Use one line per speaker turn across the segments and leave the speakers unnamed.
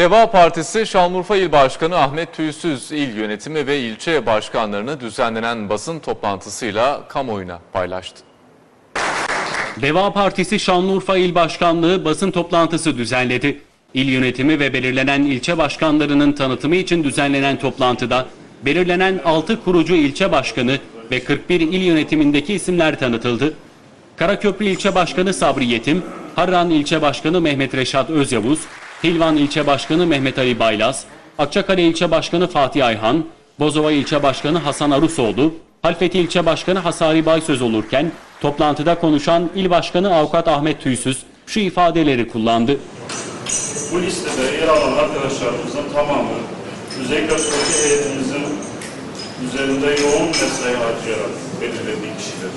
Deva Partisi Şanlıurfa İl Başkanı Ahmet Tüysüz il yönetimi ve ilçe başkanlarını düzenlenen basın toplantısıyla kamuoyuna paylaştı.
Deva Partisi Şanlıurfa İl Başkanlığı basın toplantısı düzenledi. İl yönetimi ve belirlenen ilçe başkanlarının tanıtımı için düzenlenen toplantıda belirlenen 6 kurucu ilçe başkanı ve 41 il yönetimindeki isimler tanıtıldı. Karaköprü İlçe Başkanı Sabri Yetim, Harran İlçe Başkanı Mehmet Reşat Özyavuz, Hilvan İlçe Başkanı Mehmet Ali Baylaz, Akçakale İlçe Başkanı Fatih Ayhan, Bozova İlçe Başkanı Hasan Arusoğlu, Halfeti İlçe Başkanı Hasari Baysöz olurken toplantıda konuşan İl Başkanı Avukat Ahmet Tüysüz şu ifadeleri kullandı.
Bu listede yer alan arkadaşlarımızın tamamı özellikle proje heyetimizin üzerinde yoğun mesai harcayarak belirlediği kişiler.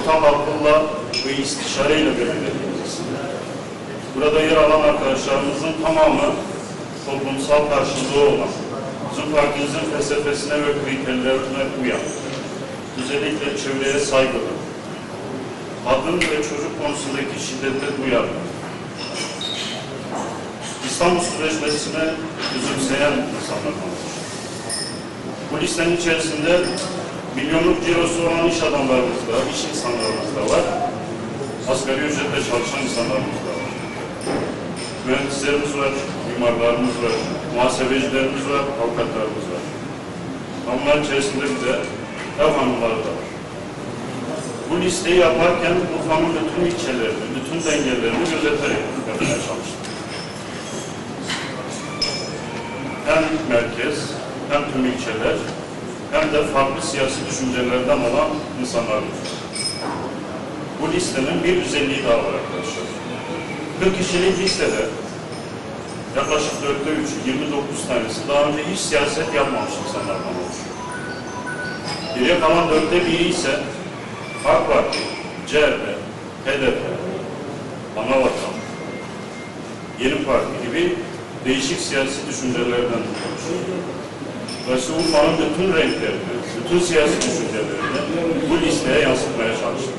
Ortam hakkında ve istişareyle isimler. Burada yer alan arkadaşlarımızın tamamı toplumsal karşılığı olan, bizim partimizin felsefesine ve kriterlerine uyan, özellikle çevreye saygılı, kadın ve çocuk konusundaki şiddete duyarlı, İstanbul Sözleşmesi'ne üzümseyen insanlardan oluşuyor. Bu listenin içerisinde milyonluk cirosu olan iş adamlarımız da, iş insanlarımız da var. Asgari ücretle çalışan insanlarımız da. Mühendislerimiz var, mimarlarımız var, muhasebecilerimiz var, avukatlarımız var. Bunların içerisinde bir de ev hanımları da var. Bu listeyi yaparken Urfa'nın bütün ilçelerini, bütün dengelerini gözeterek yapmaya çalıştık. hem merkez, hem tüm ilçeler, hem de farklı siyasi düşüncelerden olan insanlarımız var. Bu listenin bir özelliği daha var arkadaşlar. 40 kişilik listede yaklaşık dörtte üçü, 29 tanesi daha önce hiç siyaset yapmamış insanlardan oluşuyor. Geriye kalan dörtte biri ise AK Parti, CHP, HDP, Anavatan, Yeni Parti gibi değişik siyasi düşüncelerden oluşuyor. Dolayısıyla Urfa'nın bütün renklerini, bütün siyasi düşüncelerini bu listeye yansıtmaya çalıştık.